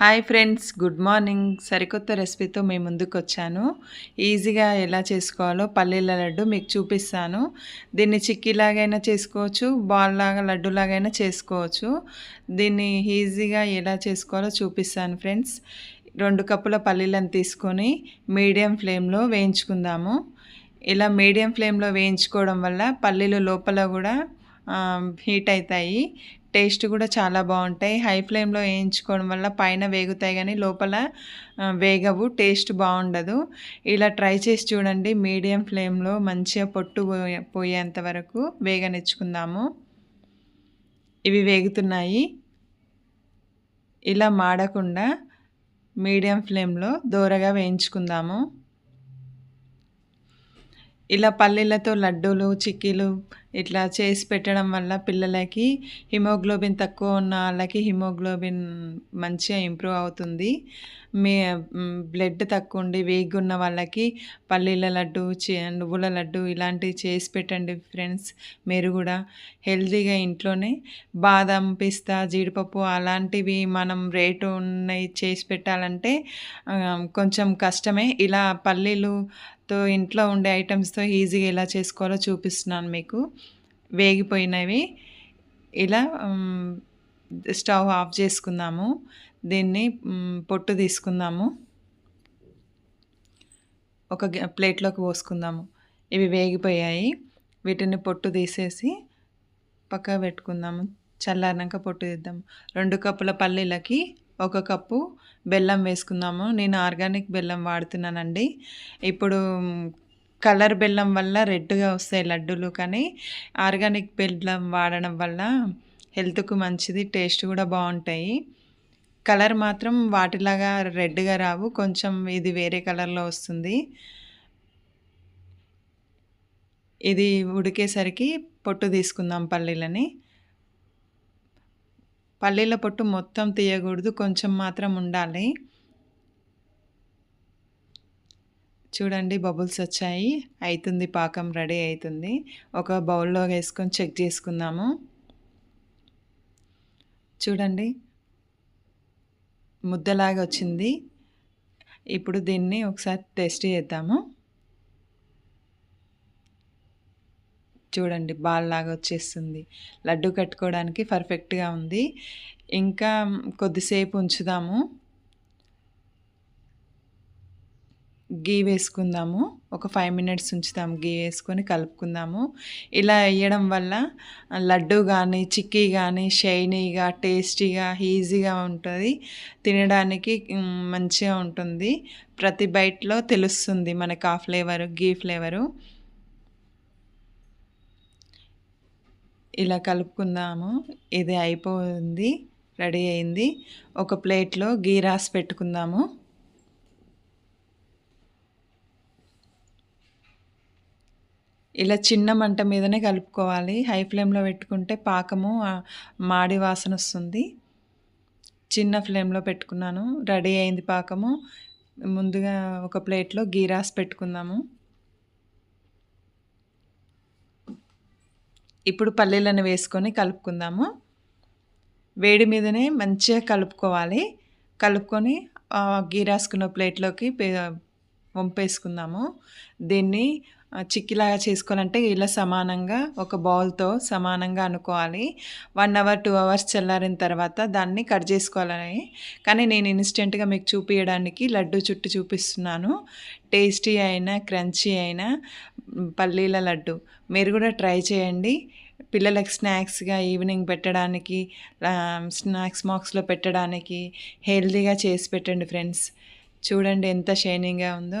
Hi friends good morning. సరికొత్త రెసిపీతో మీ ముందుకు వచ్చాను ఈజీగా ఎలా చేసుకోవాలో పల్లీల లడ్డు మీకు చూపిస్తాను. దీన్ని చిక్కీలాగైనా చేసుకోవచ్చు బాల్ లాగా లడ్డు లాగైనా చేసుకోవచ్చు. దీన్ని ఈజీగా ఎలా చేసుకోవాలో చూపిస్తాను ఫ్రెండ్స్. రెండు కప్పుల పల్లీలను తీసుకొని మీడియం ఫ్లేమ్లో వేయించుకుందాము. ఇలా మీడియం ఫ్లేమ్లో వేయించుకోవడం వల్ల పల్లీలు లోపల కూడా హీట్ అవుతాయి టేస్ట్ కూడా చాలా బాగుంటాయి. హై ఫ్లేమ్లో వేయించుకోవడం వల్ల పైన వేగుతాయి కానీ లోపల వేగవు. టేస్ట్ బాగుండదు. ఇలా ట్రై చేసి చూడండి. మీడియం ఫ్లేమ్లో మంచిగా పొట్టు పోయేంత వరకు వేగనిచ్చుకుందాము. ఇవి వేగుతున్నాయి. ఇలా మాడకుండా మీడియం ఫ్లేమ్లో దూరగా వేయించుకుందాము. ఇలా పల్లీలతో లడ్డూలు చిక్కీలు ఇట్లా చేసి పెట్టడం వల్ల పిల్లలకి హిమోగ్లోబిన్ తక్కువ ఉన్న వాళ్ళకి హిమోగ్లోబిన్ మంచిగా ఇంప్రూవ్ అవుతుంది. మీ బ్లడ్ తక్కువ ఉండి వీక్గా ఉన్న వాళ్ళకి పల్లీల లడ్డు నువ్వుల లడ్డు ఇలాంటివి చేసి పెట్టండి ఫ్రెండ్స్. మీరు కూడా హెల్తీగా ఇంట్లోనే బాదం పిస్తా జీడిపప్పు అలాంటివి మనం రేటు ఉన్నాయి చేసి పెట్టాలంటే కొంచెం కష్టమే. ఇలా పల్లీలు తో ఇంట్లో ఉండే ఐటమ్స్తో ఈజీగా ఎలా చేసుకోవాలో చూపిస్తున్నాను మీకు. వేగిపోయినవి. ఇలా స్టవ్ ఆఫ్ చేసుకుందాము. దీన్ని పొట్టు తీసుకుందాము. ఒక ప్లేట్లోకి పోసుకుందాము. ఇవి వేగిపోయాయి. వీటిని పొట్టు తీసేసి పక్క పెట్టుకుందాము. చల్లారినాక పొట్టు తీద్దాము. రెండు కప్పుల పల్లీలకి ఒక కప్పు బెల్లం వేసుకుందాము. నేను ఆర్గానిక్ బెల్లం వాడుతున్నానండి. ఇప్పుడు కలర్ బెల్లం వల్ల రెడ్గా వస్తాయి లడ్డూలు కానీ ఆర్గానిక్ బెల్లం వాడడం వల్ల హెల్త్కు మంచిది టేస్ట్ కూడా బాగుంటాయి. కలర్ మాత్రం వాటిలాగా రెడ్గా రావు కొంచెం ఇది వేరే కలర్లో వస్తుంది. ఇది ఉడికేసరికి పొట్టు తీసుకుందాం పల్లీలని. పల్లీల పొట్టు మొత్తం తీయకూడదు కొంచెం మాత్రం ఉండాలి. చూడండి బబుల్స్ వచ్చాయి. అవుతుంది పాకం రెడీ అవుతుంది ఒక బౌల్లో వేసుకొని చెక్ చేసుకుందాము. చూడండి ముద్దలాగా వచ్చింది. ఇప్పుడు దీన్ని ఒకసారి టేస్ట్ చేద్దాము. చూడండి బాల్ లాగా వచ్చేస్తుంది. లడ్డు కట్టుకోవడానికి పర్ఫెక్ట్గా ఉంది. ఇంకా కొద్దిసేపు ఉంచుదాము. గీ వేసుకుందాము. ఒక ఫైవ్ మినిట్స్ ఉంచుదాము గీ వేసుకొని కలుపుకుందాము. ఇలా వేయడం వల్ల లడ్డు కానీ చిక్కీ కానీ షైనీగా టేస్టీగా ఈజీగా ఉంటుంది. తినడానికి మంచిగా ఉంటుంది. ప్రతి బైట్లో తెలుస్తుంది మనకు ఆ ఫ్లేవరు గీ ఫ్లేవరు. ఇలా కలుపుకుందాము. ఇది అయిపోయింది రెడీ అయింది. ఒక ప్లేట్లో గీ రాసి పెట్టుకుందాము. ఇలా చిన్న మంట మీదనే కలుపుకోవాలి. హై ఫ్లేమ్లో పెట్టుకుంటే పాకము మాడి వాసన వస్తుంది. చిన్న ఫ్లేమ్లో పెట్టుకున్నాను. రెడీ అయింది పాకము. ముందుగా ఒక ప్లేట్లో గీ రాసి పెట్టుకుందాము. ఇప్పుడు పల్లీలను వేసుకొని కలుపుకుందాము. వేడి మీదనే మంచిగా కలుపుకోవాలి. కలుపుకొని గీ రాసుకున్న ప్లేట్లోకి వంపేసుకుందాము. దీన్ని చిక్కిలాగా చేసుకోవాలంటే ఇలా సమానంగా ఒక బౌల్తో సమానంగా అనుకోవాలి. వన్ అవర్ టూ అవర్స్ చల్లారిన తర్వాత దాన్ని కట్ చేసుకోవాలని. కానీ నేను ఇన్స్టెంట్గా మీకు చూపించడానికి లడ్డు చుట్టూ చూపిస్తున్నాను. టేస్టీ అయినా క్రంచీ అయినా పల్లీల లడ్డు. మీరు కూడా ట్రై చేయండి. పిల్లలకు స్నాక్స్గా ఈవినింగ్ పెట్టడానికి స్నాక్స్ బాక్స్లో పెట్టడానికి హెల్తీగా చేసి పెట్టండి ఫ్రెండ్స్. చూడండి ఎంత షైనింగ్గా ఉందో.